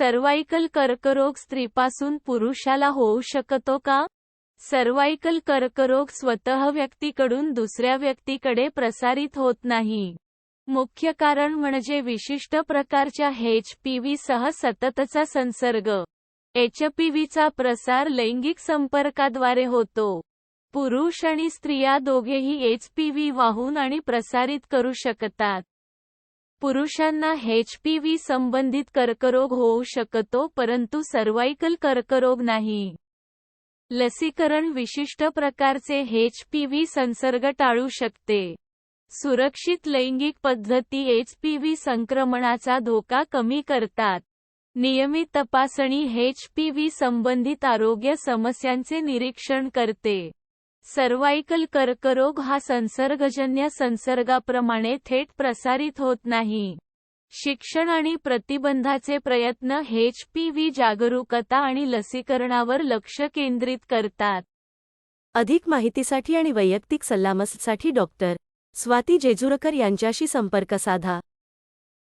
Cervical कर्करोग स्त्रीपासून पुरुषाला होऊ शकतो का? सर्वाइकल कर्करोग स्वतः व्यक्तीकडून दुसऱ्या व्यक्तीकडे प्रसारित होत नाही. मुख्य कारण म्हणजे विशिष्ट प्रकारच्या एच पी व्ही सह सततचा संसर्ग. एच पी व्ही चा प्रसार लैंगिक संपर्काद्वारे होतो. पुरुष आणि स्त्रिया दोघेही एच पी व्ही वाहून आणि प्रसारित करू शकतात. पुरुषांना एचपीव्ही संबंधित कर्करोग होऊ शकतो परंतु सर्वाइकल कर्करोग नाही. लसीकरण विशिष्ट प्रकारचे एचपीव्ही संसर्ग टाळू शकते. सुरक्षित लैंगिक पद्धती एचपीव्ही संक्रमणाचा धोका कमी करतात. नियमित तपासणी एचपीव्ही संबंधित आरोग्य समस्यांचे निरीक्षण करते. सर्वाइकल कर्करोग हा संसर्गजन्य संसर्गाप्रमाणे थेट प्रसारित होत नाही. शिक्षण आणि प्रतिबंधाचे प्रयत्न एचपीव्ही जागरूकता आणि लसीकरणावर लक्ष केंद्रित करतात. अधिक माहितीसाठी आणि वैयक्तिक सल्लामससाठी डॉक्टर. स्वाती जेजुरकर यांच्याशी संपर्क साधा.